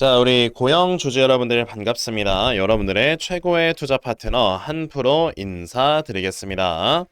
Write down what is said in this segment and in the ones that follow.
자, 우리 고영 주주 여러분들 반갑습니다. 여러분들의 최고의 투자 파트너 한프로 인사드리겠습니다.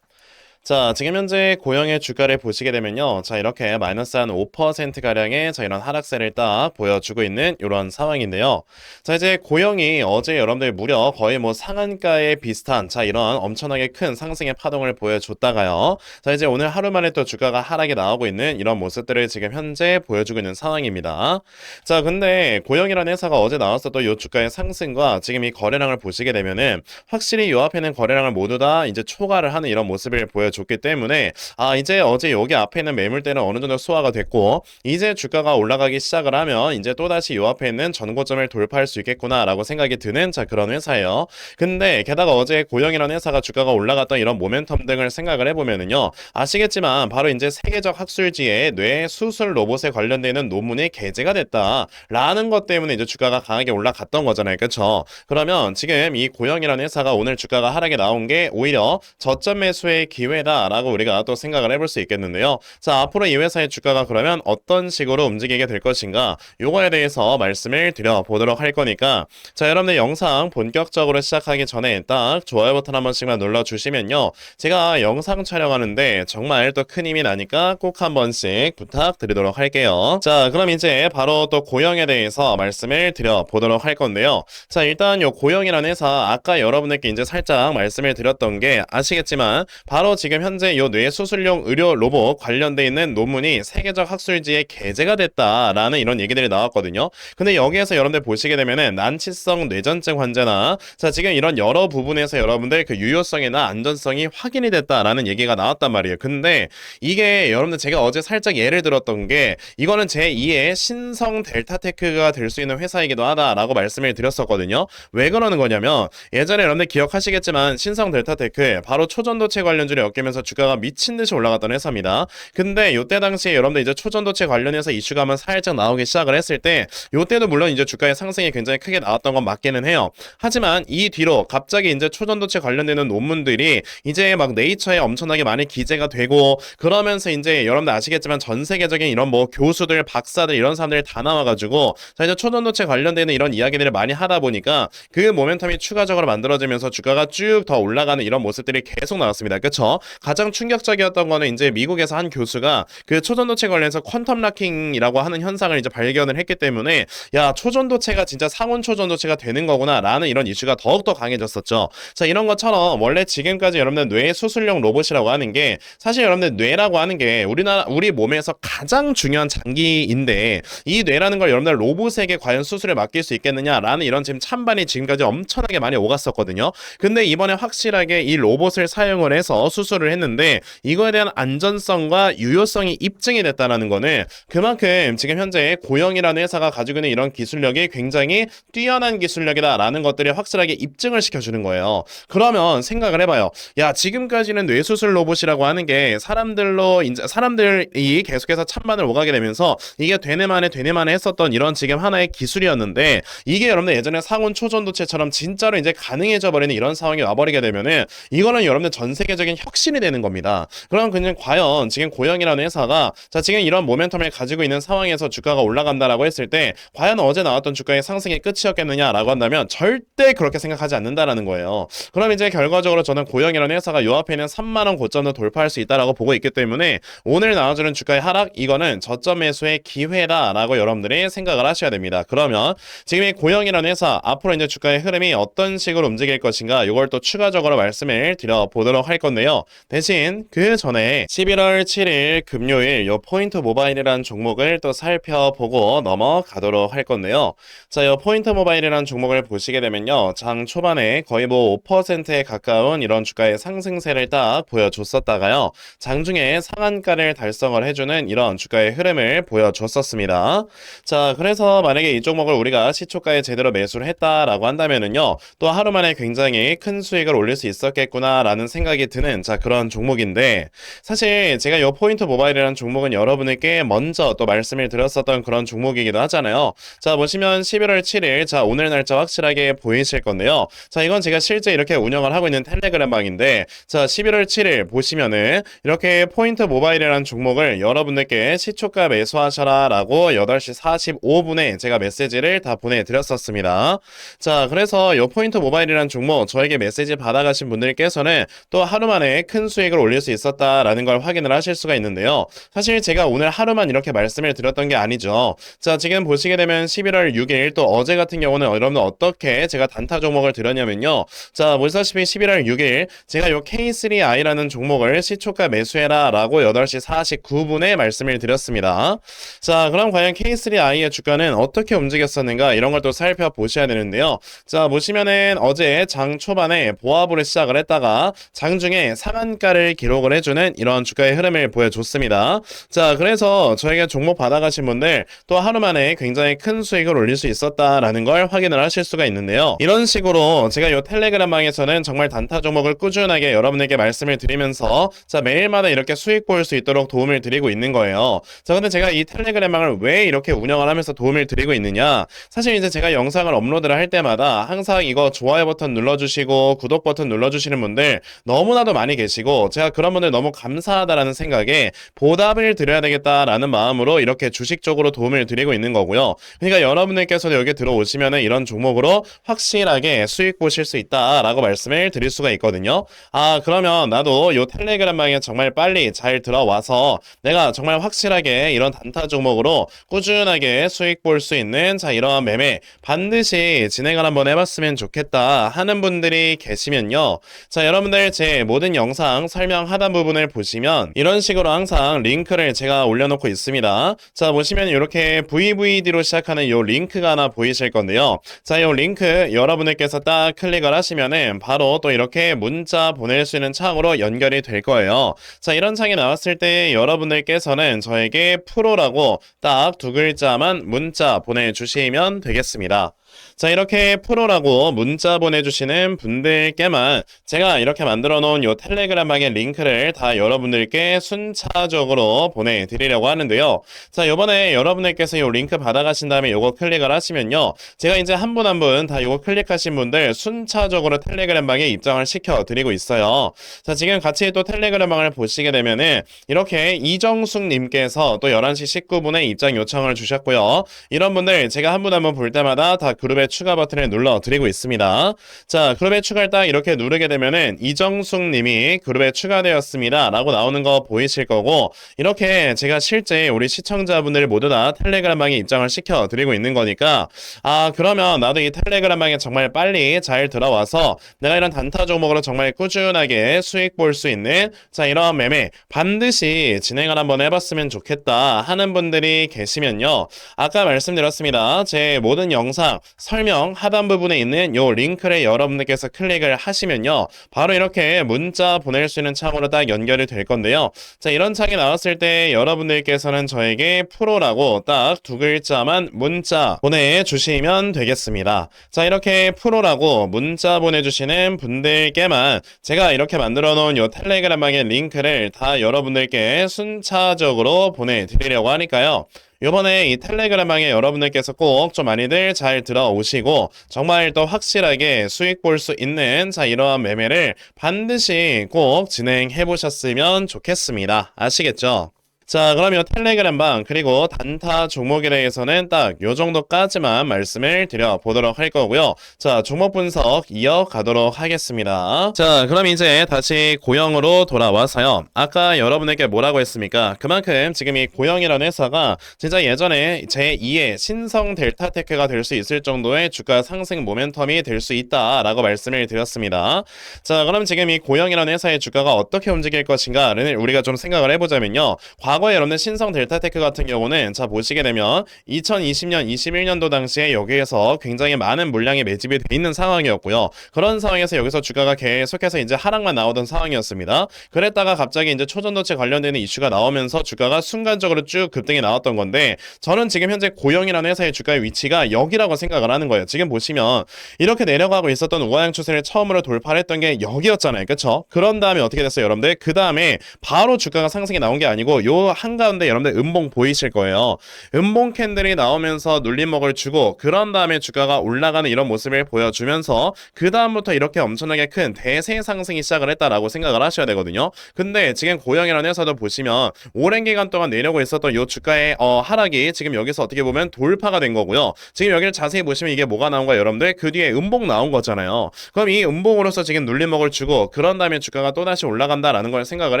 자, 지금 현재 고영의 주가를 보시게 되면요. 자, 이렇게 마이너스 한 5%가량의 자, 이런 하락세를 딱 보여주고 있는 이런 상황인데요. 자, 이제 고영이 어제 여러분들 무려 거의 뭐 상한가에 비슷한 자, 이런 엄청나게 큰 상승의 파동을 보여줬다가요. 자, 이제 오늘 하루 만에 또 주가가 하락이 나오고 있는 이런 모습들을 지금 현재 보여주고 있는 상황입니다. 자, 근데 고영이라는 회사가 어제 나왔었던 이 주가의 상승과 지금 이 거래량을 보시게 되면은 확실히 요 앞에는 거래량을 모두 다 이제 초과를 하는 이런 모습을 보여 줬기 때문에 아 이제 어제 여기 앞에 있는 매물대는 어느 정도 소화가 됐고 이제 주가가 올라가기 시작을 하면 이제 또다시 요 앞에 있는 전고점을 돌파할 수 있겠구나라고 생각이 드는 자 그런 회사예요. 근데 게다가 어제 고영이라는 회사가 주가가 올라갔던 이런 모멘텀 등을 생각을 해보면은요 아시겠지만 바로 이제 세계적 학술지에 뇌 수술 로봇에 관련되는 논문이 게재가 됐다라는 것 때문에 이제 주가가 강하게 올라갔던 거잖아요. 그렇죠? 그러면 지금 이 고영이라는 회사가 오늘 주가가 하락에 나온 게 오히려 저점 매수의 기회 다라고 우리가 또 생각을 해볼 수 있겠는데요. 자, 앞으로 이 회사의 주가가 그러면 어떤 식으로 움직이게 될 것인가 요거에 대해서 말씀을 드려보도록 할 거니까 자, 여러분들 영상 본격적으로 시작하기 전에 딱 좋아요 버튼 한 번씩만 눌러주시면요. 제가 영상 촬영하는데 정말 또 큰 힘이 나니까 꼭 한 번씩 부탁드리도록 할게요. 자, 그럼 이제 바로 또 고영에 대해서 말씀을 드려보도록 할 건데요. 자, 일단 요 고영이라는 회사 아까 여러분들께 이제 살짝 말씀을 드렸던 게 아시겠지만 바로 지금 현재 요 뇌수술용 의료 로봇 관련돼 있는 논문이 세계적 학술지에 게재가 됐다라는 이런 얘기들이 나왔거든요. 근데 여기에서 여러분들 보시게 되면은 난치성 뇌전증 환자나 자, 지금 이런 여러 부분에서 여러분들 그 유효성이나 안전성이 확인이 됐다라는 얘기가 나왔단 말이에요. 근데 이게 여러분들 제가 어제 살짝 예를 들었던 게 이거는 제 2의 신성 델타테크가 될 수 있는 회사이기도 하다라고 말씀을 드렸었거든요. 왜 그러는 거냐면 예전에 여러분들 기억하시겠지만 신성 델타테크 바로 초전도체 관련주를 엮이면서 주가가 미친 듯이 올라갔던 회사입니다. 근데 요때 당시에 여러분들 이제 초전도체 관련해서 이슈가 한번 살짝 나오기 시작을 했을 때 요때도 물론 이제 주가의 상승이 굉장히 크게 나왔던 건 맞기는 해요. 하지만 이 뒤로 갑자기 이제 초전도체 관련되는 논문들이 이제 막 네이처에 엄청나게 많이 기재가 되고 그러면서 이제 여러분들 아시겠지만 전 세계적인 이런 뭐 교수들, 박사들 이런 사람들이 다 나와가지고 자 이제 초전도체 관련되는 이런 이야기들을 많이 하다 보니까 그 모멘텀이 추가적으로 만들어지면서 주가가 쭉 더 올라가는 이런 모습들이 계속 나왔습니다. 그쵸? 가장 충격적이었던 거는 이제 미국에서 한 교수가 그 초전도체 관련해서 퀀텀 락킹이라고 하는 현상을 이제 발견을 했기 때문에 야 초전도체가 진짜 상온 초전도체가 되는 거구나라는 이런 이슈가 더욱더 강해졌었죠. 자 이런 것처럼 원래 지금까지 여러분들 뇌 수술용 로봇이라고 하는 게 사실 여러분들 뇌라고 하는 게 우리나라 우리 몸에서 가장 중요한 장기인데 이 뇌라는 걸 여러분들 로봇에게 과연 수술을 맡길 수 있겠느냐라는 이런 지금 찬반이 지금까지 엄청나게 많이 오갔었거든요. 근데 이번에 확실하게 이 로봇을 사용을 해서 수술 을 했는데 이거에 대한 안전성과 유효성이 입증이 됐다라는 거는 그만큼 지금 현재 고영이라는 회사가 가지고 있는 이런 기술력이 굉장히 뛰어난 기술력이다라는 것들이 확실하게 입증을 시켜주는 거예요. 그러면 생각을 해봐요. 야 지금까지는 뇌수술 로봇이라고 하는 게 사람들로 이제 사람들이 계속해서 찬반을 오가게 되면서 이게 되네만에 되네만에 했었던 이런 지금 하나의 기술이었는데 이게 여러분들 예전에 상온 초전도체처럼 진짜로 이제 가능해져 버리는 이런 상황이 와버리게 되면은 이거는 여러분들 전 세계적인 혁신 이 되는 겁니다. 그럼 그냥 과연 지금 고영이라는 회사가 자 지금 이런 모멘텀을 가지고 있는 상황에서 주가가 올라간다라고 했을 때 과연 어제 나왔던 주가의 상승의 끝이었겠느냐라고 한다면 절대 그렇게 생각하지 않는다라는 거예요. 그럼 이제 결과적으로 저는 고영이라는 회사가 요 앞에 있는 3만 원 고점도 돌파할 수 있다라고 보고 있기 때문에 오늘 나와주는 주가의 하락 이거는 저점 매수의 기회다라고 여러분들이 생각을 하셔야 됩니다. 그러면 지금 이 고영이라는 회사 앞으로 이제 주가의 흐름이 어떤 식으로 움직일 것인가 이걸 또 추가적으로 말씀을 드려보도록 할 건데요. 대신 그 전에 11월 7일 금요일 요 포인트 모바일이라는 종목을 또 살펴보고 넘어가도록 할 건데요. 자, 요 포인트 모바일이라는 종목을 보시게 되면요. 장 초반에 거의 뭐 5%에 가까운 이런 주가의 상승세를 딱 보여줬었다가요. 장중에 상한가를 달성을 해주는 이런 주가의 흐름을 보여줬었습니다. 자, 그래서 만약에 이 종목을 우리가 시초가에 제대로 매수를 했다라고 한다면은요. 또 하루 만에 굉장히 큰 수익을 올릴 수 있었겠구나라는 생각이 드는 자, 그런 종목인데 사실 제가 요 포인트 모바일이라는 종목은 여러분에게 먼저 또 말씀을 드렸었던 그런 종목이기도 하잖아요. 자, 보시면 11월 7일 자, 오늘 날짜 확실하게 보이실 건데요. 자, 이건 제가 실제 이렇게 운영을 하고 있는 텔레그램 방인데 자, 11월 7일 보시면은 이렇게 포인트 모바일이라는 종목을 여러분들께 시초가 매수하셔라 라고 8시 45분에 제가 메시지를 다 보내드렸었습니다. 자, 그래서 요 포인트 모바일이라는 종목 저에게 메시지 받아가신 분들께서는 또 하루 만에 큰 수익을 올릴 수 있었다라는 걸 확인을 하실 수가 있는데요. 사실 제가 오늘 하루만 이렇게 말씀을 드렸던 게 아니죠. 자, 지금 보시게 되면 11월 6일 또 어제 같은 경우는 여러분들 어떻게 제가 단타 종목을 드렸냐면요. 자, 보시다시피 11월 6일 제가 요 K3I라는 종목을 시초가 매수해라 라고 8시 49분에 말씀을 드렸습니다. 자, 그럼 과연 K3I의 주가는 어떻게 움직였었는가 이런 걸 또 살펴보셔야 되는데요. 자, 보시면은 어제 장 초반에 보합으로 시작을 했다가 장중에 상한 가를 기록을 해주는 이런 주가의 흐름을 보여줬습니다. 자, 그래서 저에게 종목 받아가신 분들 또 하루 만에 굉장히 큰 수익을 올릴 수 있었다라는 걸 확인을 하실 수가 있는데요. 이런 식으로 제가 이 텔레그램 방에서는 정말 단타 종목을 꾸준하게 여러분에게 말씀을 드리면서 자, 매일마다 이렇게 수익 볼수 있도록 도움을 드리고 있는 거예요. 자, 근데 제가 이 텔레그램 방을 왜 이렇게 운영을 하면서 도움을 드리고 있느냐? 사실 이제 제가 영상을 업로드를 할 때마다 항상 이거 좋아요 버튼 눌러주시고 구독 버튼 눌러주시는 분들 너무나도 많이 계 시고 제가 그런 분들 너무 감사하다라는 생각에 보답을 드려야 되겠다라는 마음으로 이렇게 주식 쪽으로 도움을 드리고 있는 거고요. 그러니까 여러분들께서도 여기 들어오시면은 이런 종목으로 확실하게 수익 보실 수 있다라고 말씀을 드릴 수가 있거든요. 아, 그러면 나도 요 텔레그램 방에 정말 빨리 잘 들어와서 내가 정말 확실하게 이런 단타 종목으로 꾸준하게 수익 볼 수 있는 자, 이러한 매매 반드시 진행을 한번 해봤으면 좋겠다 하는 분들이 계시면요. 자, 여러분들 제 모든 영상 설명 하단 부분을 보시면 이런 식으로 항상 링크를 제가 올려놓고 있습니다. 자, 보시면 이렇게 VVD로 시작하는 요 링크가 하나 보이실 건데요. 자, 요 링크 여러분들께서 딱 클릭을 하시면은 바로 또 이렇게 문자 보낼 수 있는 창으로 연결이 될 거예요. 자, 이런 창이 나왔을 때 여러분들께서는 저에게 프로라고 딱 두 글자만 문자 보내주시면 되겠습니다. 자, 이렇게 프로라고 문자 보내주시는 분들께만 제가 이렇게 만들어 놓은 요 텔레그램 방의 링크를 다 여러분들께 순차적으로 보내드리려고 하는데요. 자, 요번에 여러분들께서 요 링크 받아가신 다음에 요거 클릭을 하시면요. 제가 이제 한 분 한 분 다 요거 클릭하신 분들 순차적으로 텔레그램 방에 입장을 시켜드리고 있어요. 자, 지금 같이 또 텔레그램 방을 보시게 되면은 이렇게 이정숙님께서 또 11시 19분에 입장 요청을 주셨고요. 이런 분들 제가 한 분 한 분 볼 때마다 다 그 룹에 추가 버튼을 눌러 드리고 있습니다. 자, 그룹에 추가를 딱 이렇게 누르게 되면은 이정숙 님이 그룹에 추가되었습니다. 라고 나오는 거 보이실 거고, 이렇게 제가 실제 우리 시청자분들 모두 다 텔레그램 방에 입장을 시켜 드리고 있는 거니까, 아, 그러면 나도 이 텔레그램 방에 정말 빨리 잘 들어와서 내가 이런 단타 종목으로 정말 꾸준하게 수익 볼 수 있는, 자, 이런 매매 반드시 진행을 한번 해봤으면 좋겠다 하는 분들이 계시면요. 아까 말씀드렸습니다. 제 모든 영상, 설명 하단 부분에 있는 요 링크를 여러분들께서 클릭을 하시면요. 바로 이렇게 문자 보낼 수 있는 창으로 딱 연결이 될 건데요. 자, 이런 창이 나왔을 때 여러분들께서는 저에게 프로라고 딱 두 글자만 문자 보내주시면 되겠습니다. 자, 이렇게 프로라고 문자 보내주시는 분들께만 제가 이렇게 만들어 놓은 요 텔레그램 방의 링크를 다 여러분들께 순차적으로 보내드리려고 하니까요. 요번에 이 텔레그램 방에 여러분들께서 꼭 좀 많이들 잘 들어오시고 정말 또 확실하게 수익 볼 수 있는 자 이러한 매매를 반드시 꼭 진행해 보셨으면 좋겠습니다. 아시겠죠? 자, 그러면 텔레그램 방 그리고 단타 종목에 대해서는 딱 요 정도까지만 말씀을 드려 보도록 할 거고요. 자, 종목 분석 이어가도록 하겠습니다. 자, 그럼 이제 다시 고영으로 돌아와서요. 아까 여러분에게 뭐라고 했습니까? 그만큼 지금 이 고영이라는 회사가 진짜 예전에 제2의 신성 델타 테크가 될 수 있을 정도의 주가 상승 모멘텀이 될 수 있다라고 말씀을 드렸습니다. 자, 그럼 지금 이 고영이라는 회사의 주가가 어떻게 움직일 것인가를 우리가 좀 생각을 해보자면요. 과 거에 여러분들 신성 델타테크 같은 경우는 자 보시게 되면 2020년 21년도 당시에 여기에서 굉장히 많은 물량이 매집이 돼 있는 상황이었고요. 그런 상황에서 여기서 주가가 계속해서 이제 하락만 나오던 상황이었습니다. 그랬다가 갑자기 이제 초전도체 관련되는 이슈가 나오면서 주가가 순간적으로 쭉 급등이 나왔던 건데 저는 지금 현재 고영이라는 회사의 주가의 위치가 여기라고 생각을 하는 거예요. 지금 보시면 이렇게 내려가고 있었던 우하향 추세를 처음으로 돌파했던 게 여기였잖아요. 그렇죠? 그런 다음에 어떻게 됐어요, 여러분들? 그 다음에 바로 주가가 상승이 나온 게 아니고 요 한가운데 여러분들 음봉 보이실 거예요. 음봉 캔들이 나오면서 눌림목을 주고 그런 다음에 주가가 올라가는 이런 모습을 보여주면서 그 다음부터 이렇게 엄청나게 큰 대세 상승이 시작을 했다라고 생각을 하셔야 되거든요. 근데 지금 고영이라는 회사도 보시면 오랜 기간 동안 내려고 있었던 요 주가의 어, 하락이 지금 여기서 어떻게 보면 돌파가 된 거고요. 지금 여기를 자세히 보시면 이게 뭐가 나온 거야 여러분들 그 뒤에 음봉 나온 거잖아요. 그럼 이 음봉으로서 지금 눌림목을 주고 그런 다음에 주가가 또다시 올라간다라는 걸 생각을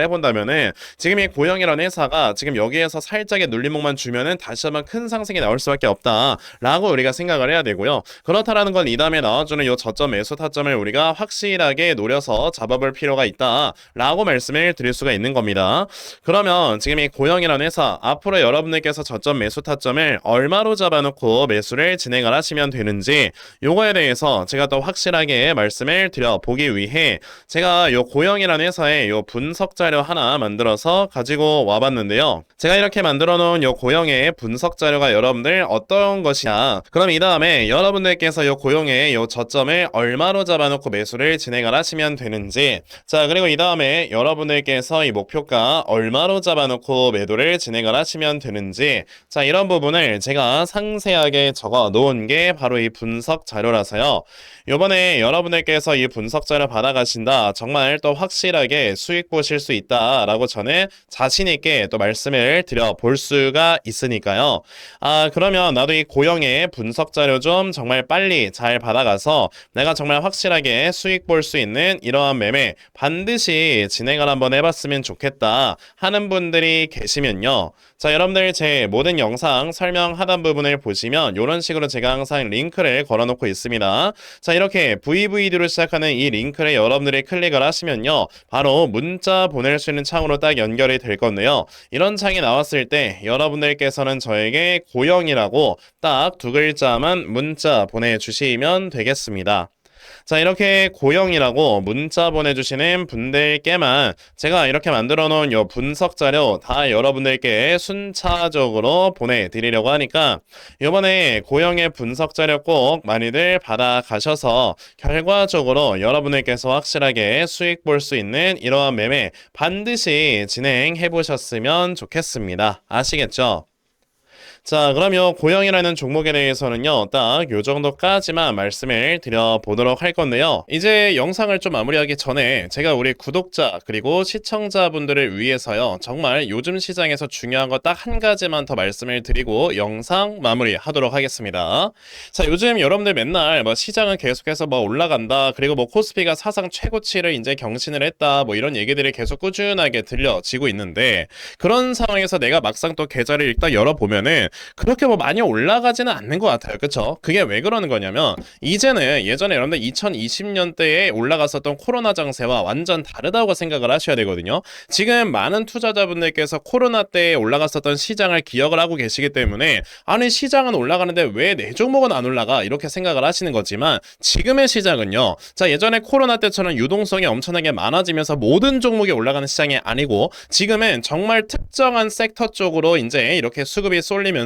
해본다면은 지금 이 고영이라는 회사가 지금 여기에서 살짝의 눌림목만 주면은 다시 한번 큰 상승이 나올 수밖에 없다라고 우리가 생각을 해야 되고요. 그렇다라는 건 이 다음에 나와주는 요 저점 매수 타점을 우리가 확실하게 노려서 잡아볼 필요가 있다라고 말씀을 드릴 수가 있는 겁니다. 그러면 지금 이 고영이라는 회사 앞으로 여러분들께서 저점 매수 타점을 얼마로 잡아놓고 매수를 진행을 하시면 되는지 요거에 대해서 제가 또 확실하게 말씀을 드려 보기 위해 제가 요 고영이라는 회사의 요 분석 자료 하나 만들어서 가지고 와봤는데 요. 제가 이렇게 만들어 놓은 요 고영의 분석 자료가 여러분들 어떤 것이냐. 그럼 이 다음에 여러분들께서 요 고용의 요 저점을 얼마로 잡아놓고 매수를 진행을 하시면 되는지. 자 그리고 이 다음에 여러분들께서 이 목표가 얼마로 잡아놓고 매도를 진행을 하시면 되는지. 자 이런 부분을 제가 상세하게 적어 놓은 게 바로 이 분석 자료라서요. 요번에 여러분들께서 이 분석 자료 받아가신다. 정말 또 확실하게 수익 보실 수 있다라고 저는 자신 있게 또 말씀을 드려 볼 수가 있으니까요 아 그러면 나도 이 고영의 분석 자료 좀 정말 빨리 잘 받아가서 내가 정말 확실하게 수익 볼 수 있는 이러한 매매 반드시 진행을 한번 해봤으면 좋겠다 하는 분들이 계시면요. 자, 여러분들 제 모든 영상 설명 하단 부분을 보시면 이런 식으로 제가 항상 링크를 걸어놓고 있습니다. 자, 이렇게 VVD로 시작하는 이 링크를 여러분들이 클릭을 하시면요. 바로 문자 보낼 수 있는 창으로 딱 연결이 될 건데요. 이런 창이 나왔을 때 여러분들께서는 저에게 고영이라고 딱 두 글자만 문자 보내주시면 되겠습니다. 자, 이렇게 고영이라고 문자 보내주시는 분들께만 제가 이렇게 만들어 놓은 요 분석 자료 다 여러분들께 순차적으로 보내드리려고 하니까 이번에 고영의 분석 자료 꼭 많이들 받아가셔서 결과적으로 여러분들께서 확실하게 수익 볼 수 있는 이러한 매매 반드시 진행해 보셨으면 좋겠습니다. 아시겠죠? 자, 그러면 고영이라는 종목에 대해서는요, 딱 요 정도까지만 말씀을 드려보도록 할 건데요. 이제 영상을 좀 마무리하기 전에 제가 우리 구독자 그리고 시청자분들을 위해서요, 정말 요즘 시장에서 중요한 거 딱 한 가지만 더 말씀을 드리고 영상 마무리하도록 하겠습니다. 자, 요즘 여러분들 맨날 뭐 시장은 계속해서 뭐 올라간다, 그리고 뭐 코스피가 사상 최고치를 이제 경신을 했다, 뭐 이런 얘기들이 계속 꾸준하게 들려지고 있는데 그런 상황에서 내가 막상 또 계좌를 일단 열어보면은 그렇게 뭐 많이 올라가지는 않는 것 같아요. 그쵸? 그게 왜 그러는 거냐면 이제는 예전에 여러분들 2020년대에 올라갔었던 코로나 장세와 완전 다르다고 생각을 하셔야 되거든요. 지금 많은 투자자분들께서 코로나 때에 올라갔었던 시장을 기억을 하고 계시기 때문에 아니 시장은 올라가는데 왜 내 종목은 안 올라가 이렇게 생각을 하시는 거지만 지금의 시장은요. 자 예전에 코로나 때처럼 유동성이 엄청나게 많아지면서 모든 종목이 올라가는 시장이 아니고 지금은 정말 특정한 섹터 쪽으로 이제 이렇게 수급이 쏠리면서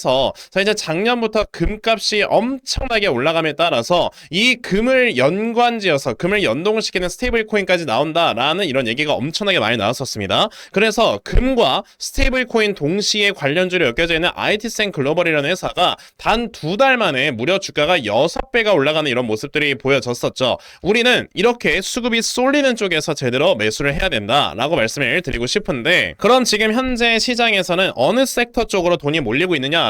해서 자 이제 작년부터 금값이 엄청나게 올라감에 따라서 이 금을 연관지어서 금을 연동시키는 스테이블 코인까지 나온다라는 이런 얘기가 엄청나게 많이 나왔었습니다. 그래서 금과 스테이블 코인 동시에 관련주로 엮여져 있는 IT센 글로벌이라는 회사가 단 두 달 만에 무려 주가가 6배가 올라가는 이런 모습들이 보여졌었죠. 우리는 이렇게 수급이 쏠리는 쪽에서 제대로 매수를 해야 된다라고 말씀을 드리고 싶은데 그럼 지금 현재 시장에서는 어느 섹터 쪽으로 돈이 몰리고 있느냐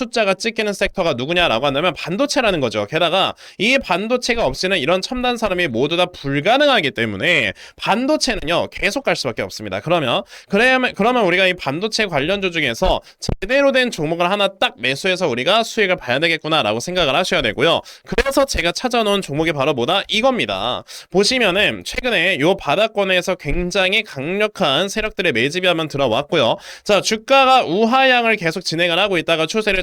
숫자가 찍히는 섹터가 누구냐라고 한다면 반도체라는 거죠. 게다가 이 반도체가 없이는 이런 첨단 산업이 모두 다 불가능하기 때문에 반도체는요 계속 갈 수밖에 없습니다. 그러면 그러면 그러면 우리가 이 반도체 관련주 중에서 제대로 된 종목을 하나 딱 매수해서 우리가 수익을 봐야 되겠구나라고 생각을 하셔야 되고요. 그래서 제가 찾아놓은 종목이 바로 뭐다 이겁니다. 보시면은 최근에 요 바닥권에서 굉장히 강력한 세력들의 매집이 한번 들어왔고요. 자 주가가 우하향을 계속 진행을 하고 있다가 추세를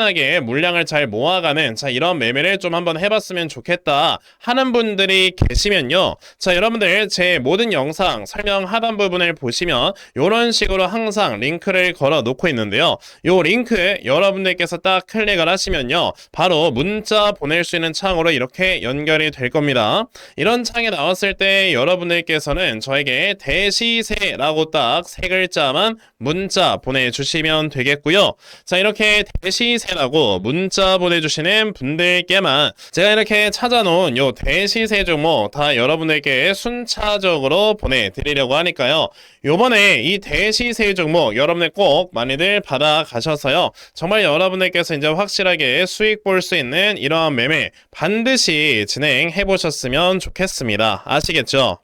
하게 물량을 잘 모아가는 자 이런 매매를 좀 한번 해봤으면 좋겠다 하는 분들이 계시면요. 자 여러분들 제 모든 영상 설명 하단 부분을 보시면 이런 식으로 항상 링크를 걸어 놓고 있는데요. 요 링크 여러분들께서 딱 클릭을 하시면요. 바로 문자 보낼 수 있는 창으로 이렇게 연결이 될 겁니다. 이런 창이 나왔을 때 여러분들께서는 저에게 대시세라고 딱 세 글자만 문자 보내주시면 되겠고요. 자 이렇게 대시세 라고 문자 보내주시는 분들께만 제가 이렇게 찾아놓은 요 대시세 종목 다 여러분들께 순차적으로 보내드리려고 하니까요. 요번에 이 대시세 종목 여러분들 꼭 많이들 받아가셔서요. 정말 여러분들께서 이제 확실하게 수익 볼 수 있는 이러한 매매 반드시 진행해 보셨으면 좋겠습니다. 아시겠죠?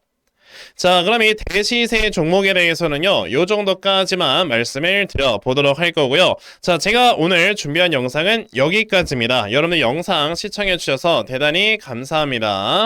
자, 그럼 이 대시세 종목에 대해서는요, 요 정도까지만 말씀을 드려보도록 할 거고요. 자, 제가 오늘 준비한 영상은 여기까지입니다. 여러분들 영상 시청해주셔서 대단히 감사합니다.